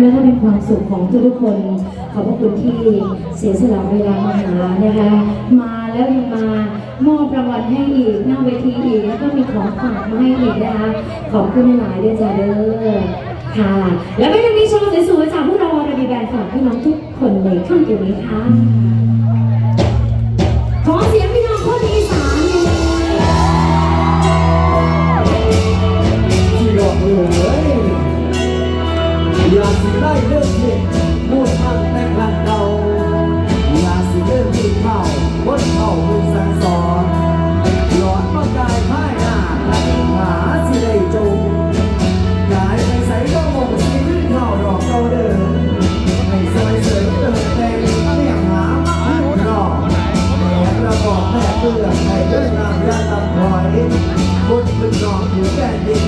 และก็เป็นความสุขของทุกๆคน ขอบพระคุณที่เสียสละเวลามาหานะคะ มาแล้วยังมามอบรางวัลให้อีกหน้าเวทีอีก แล้วก็มีของฝากมาให้อีกนะคะ ขอบคุณหลายๆด้วยจ้าเด้อค่ะ แล้วก็ยังมีโชว์สวยๆจากผู้รอระดีแบนฝากพี่น้องทุกคนในช่ำคืนนี้ค่ะ ขอเสียงพี่น้องคนอีสาน We.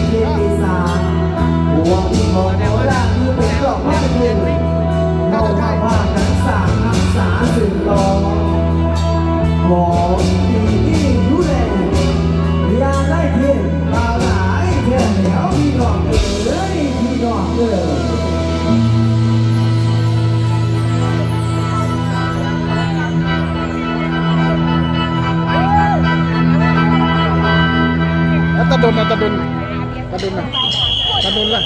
กระดุนล่ะกระดุนล่ะ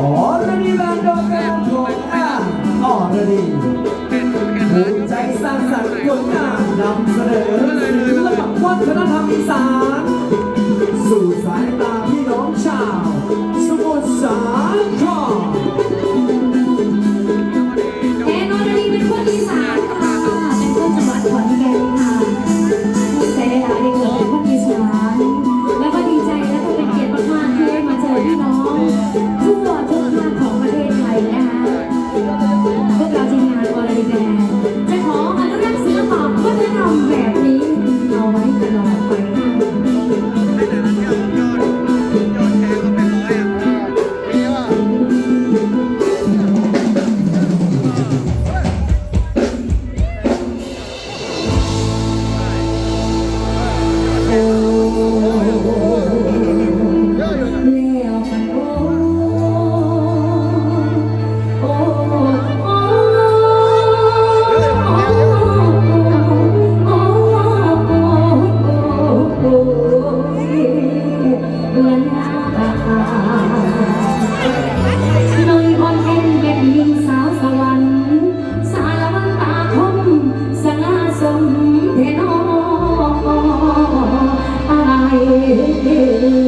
อ๋อระดีบานดอกกระดำของอาอ๋อระดีภูมิใจสร้างสรรค์ผลงานนำเสนอศิลปะวัฒนธรร Thank you. you.